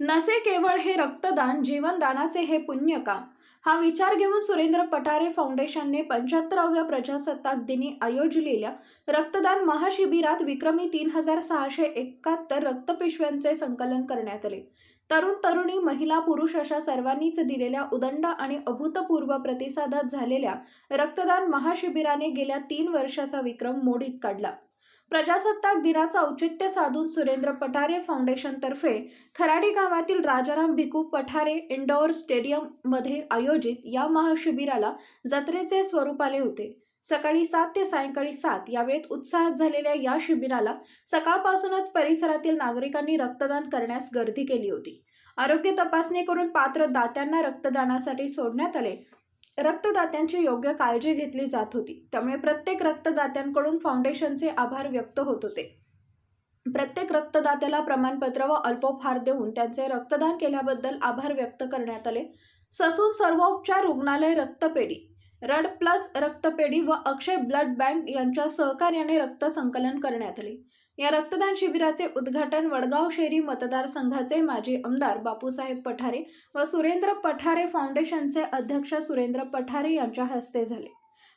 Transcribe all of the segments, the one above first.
नसे केवळ हे रक्तदान जीवनदानाचे हे पुण्य काम हा विचार घेऊन सुरेंद्र पठारे फाउंडेशनने पंच्याहत्तराव्या प्रजासत्ताक दिनी आयोजलेल्या रक्तदान महाशिबिरात विक्रमी तीन हजार सहाशे एकाहत्तर रक्तपिशव्यांचे संकलन करण्यात आले. तरुण तरुणी महिला पुरुष अशा सर्वांनीच दिलेल्या उदंड आणि अभूतपूर्व प्रतिसादात झालेल्या रक्तदान महाशिबिराने गेल्या तीन वर्षाचा विक्रम मोडीत काढला. प्रजासत्ताक दिनाचं औचित्य साधून सुरेंद्र पठारे फाउंडेशनतर्फे खराडी गावातील राजाराम भिकू पठारे इंडोर स्टेडियममध्ये आयोजित या महाशिबिराला जत्रेचे स्वरूप आले होते. सकाळी सात ते सायंकाळी सात या वेळेत उत्साहात झालेल्या या शिबिराला सकाळपासूनच परिसरातील नागरिकांनी रक्तदान करण्यास गर्दी केली होती. आरोग्य तपासणी करून पात्र दात्यांना रक्तदानासाठी सोडण्यात आले. रक्तदात्यांची योग्य काळजी घेतली जात होती. त्यामुळे प्रत्येक रक्तदात्यांकडून फाउंडेशनचे आभार व्यक्त होत होते. प्रत्येक रक्तदात्याला प्रमाणपत्र व अल्पोपहार देऊन त्यांचे रक्तदान केल्याबद्दल आभार व्यक्त करण्यात आले. ससून सर्वोपचार रुग्णालय रक्तपेढी रड प्लस रक्तपेढी व अक्षय ब्लड बँक यांच्या सहकार्याने रक्त संकलन करण्यात आले. या रक्तदान शिबिराचे उद्घाटन वडगाव शेरी मतदारसंघाचे माजी आमदार बापूसाहेब पठारे व सुरेंद्र पठारे फाउंडेशनचे अध्यक्ष सुरेंद्र पठारे यांच्या हस्ते झाले.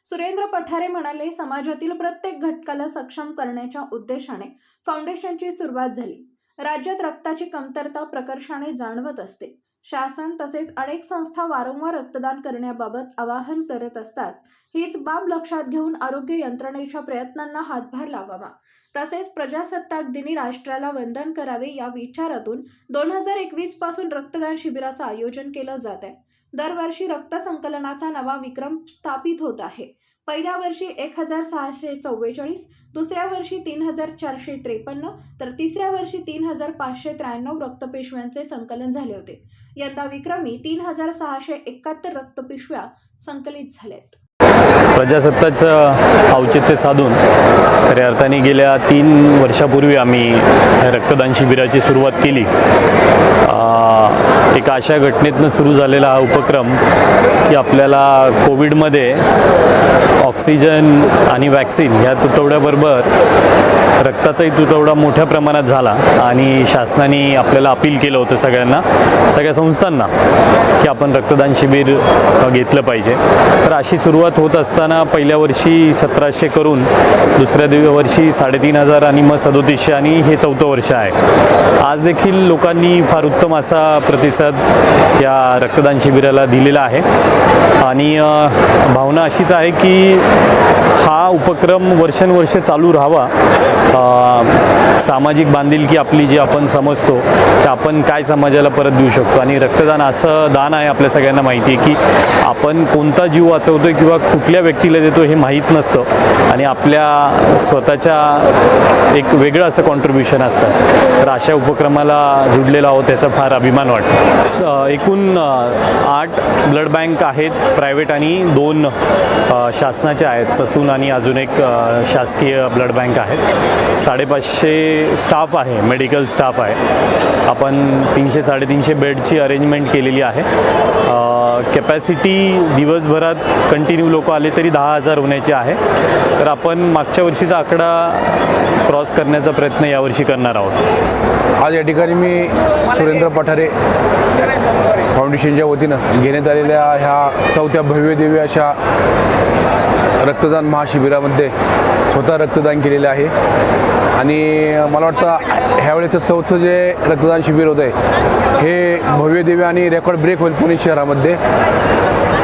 सुरेंद्र पठारे म्हणाले समाजातील प्रत्येक घटकाला सक्षम करण्याच्या उद्देशाने फाउंडेशनची सुरुवात झाली. राज्यात रक्ताची कमतरता प्रकर्षाने जाणवत असते. शासन तसेच अनेक संस्था वारंवार रक्तदान करण्याबाबत आवाहन करत असतात. हीच बाब लक्षात घेऊन आरोग्य यंत्रणेच्या प्रयत्नांना हातभार लावावा. तसेच प्रजासत्ताक दिनी राष्ट्राला वंदन करावे या विचारातून दोन हजार एकवीसपासून रक्तदान शिबिराचं आयोजन केलं जात आहे. दरवर्षी रक्त संकलनाचा नवा विक्रम स्थापित होत आहे. पहिल्या वर्षी एक हजार सहाशे चव्वेचाळीस दुसऱ्या वर्षी तीन हजार चारशे त्रेपन्न तर तिसऱ्या वर्षी तीन हजार पाचशे त्र्याण्णव रक्तपिशव्यांचे संकलन झाले होते. यंदा विक्रमी तीन हजार सहाशे एकाहत्तर रक्तपिशव्या संकलित झाल्यात. प्रजासत्ताचं औचित्य साधून खऱ्या अर्थाने गेल्या तीन वर्षापूर्वी आम्ही रक्तदान शिबिराची सुरुवात केली. एका अशा घटनेतनं सुरू झालेला हा उपक्रम की आपल्याला कोविडमध्ये ऑक्सिजन आणि वॅक्सिन ह्या तुटवड्याबरोबर रक्ताचाही तुटवडा मोठ्या प्रमाणात झाला आणि शासनाने आपल्याला अपील केलं होतं सगळ्यांना सगळ्या संस्थांना की आपण रक्तदान शिबिर घेतलं पाहिजे. तर अशी सुरुवात होत असताना पहिल्या वर्षी सतराशे करून दुसऱ्या दिव वर्षी साडेतीन हजार आणि मग सदोतीसशे आणि हे चौथं वर्ष आहे. आज देखील लोकांनी फार उत्तम असा प्रतिसाद या रक्तदान शिबिराला दिलेला आहे. आणि भावना अशीच आहे की हा उपक्रम वर्षानुवर्ष चालू राहावा. सामाजिक बांधिलकी आपली जी आपण समजतो की आपण काय समाजाला परत देऊ शकतो. आणि रक्तदान असं दान आहे आपल्या सगळ्यांना माहिती आहे की आपण कोणता जीव वाचवतो किंवा कुठल्या व्यक्तीला देतो हे माहीत नसतं. आणि आपल्या स्वतःच्या एक वेगळं असं कॉन्ट्रीब्युशन असतं. तर अशा उपक्रमाला जुडलेला आहोत त्याचा फार अभिमान वाटतो. एकूण आठ ब्लड बँक आहेत प्रायव्हेट आणि दोन शासनाच्या आहेत. ससून आणि अजून एक शासकीय ब्लड बँक आहेत. साडेपाचशे स्टाफ आहे मेडिकल स्टाफ आहे. आपण तीनशे साडेतीनशे बेडची अरेंजमेंट केलेली आहे. कॅपॅसिटी दिवसभरात कंटिन्यू लोक आले तरी दहा हजार होण्याची आहे. तर आपण मागच्या वर्षीचा आकडा क्रॉस करण्याचा प्रयत्न यावर्षी करणार आहोत. आज या ठिकाणी मी सुरेंद्र पठारे फाउंडेशनच्या वतीनं घेण्यात आलेल्या ह्या चौथ्या भव्य अशा रक्तदान महाशिबिरामध्ये स्वतः रक्तदान केलेलं आहे. आणि मला वाटतं ह्यावेळेचं चौथं जे रक्तदान शिबिर होतं आहे हे भव्य आणि रेकॉर्ड ब्रेक होईल पुणे शहरामध्ये.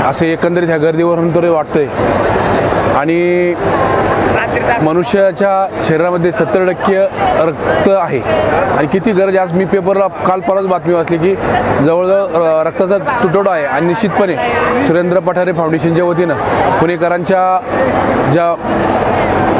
असे एकंदरीत ह्या गर्दीवरून तरी वाटतंय. आणि मनुष्याच्या शरीरामध्ये सत्तर टक्के रक्त आहे. आणि किती गरज आज मी पेपरला काल परत बातमी वाचली की जवळजवळ रक्ताचा तुटवडा आहे आणि निश्चितपणे सुरेंद्र पठारे फाउंडेशनच्या वतीनं पुणेकरांच्या ज्या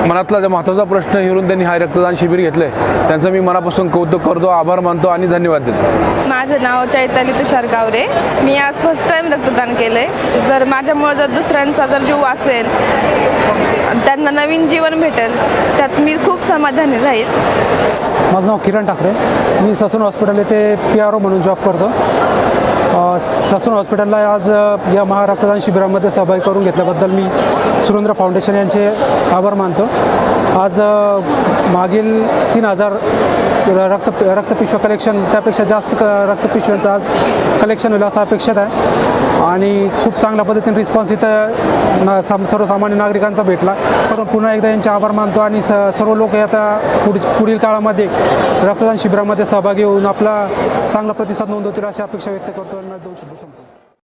मनातला जो महत्त्वाचा प्रश्न हेरून त्यांनी हा रक्तदान शिबिर घेतलं आहे त्यांचं मी मनापासून कौतुक करतो आभार मानतो आणि धन्यवाद देतो. माझं नाव चैताली तुषार गावरे. मी आज फर्स्ट टाईम रक्तदान केलं आहे जर माझ्यामुळं जर दुसऱ्यांचा जर जीव वाचेल त्यांना नवीन जीवन भेटेल त्यात मी खूप समाधानी राहील. माझं नाव किरण ठाकरे. मी ससून हॉस्पिटल येथे पी आर ओ म्हणून जॉब करतो. ससून हॉस्पिटलला आज या महारक्तदान शिबिरामध्ये सहभागी करून घेतल्याबद्दल मी सुरेंद्र फाउंडेशन यांचे आभार मानतो. आज मागील तीन हजार रक्त रक्तपिशव्या कलेक्शन त्यापेक्षा जास्त क रक्तपिशव्यांचं आज कलेक्शन होईल असं अपेक्षित आहे. आणि खूप चांगल्या पद्धतीने रिस्पॉन्स इथं ना सम सर्वसामान्य नागरिकांचा भेटला. पण पुन्हा एकदा यांचे आभार मानतो आणि स सर्व लोक आता पुढ पुढील काळामध्ये रक्तदान शिबिरामध्ये सहभागी होऊन आपला चांगला प्रतिसाद नोंदवतील अशी अपेक्षा व्यक्त करतो.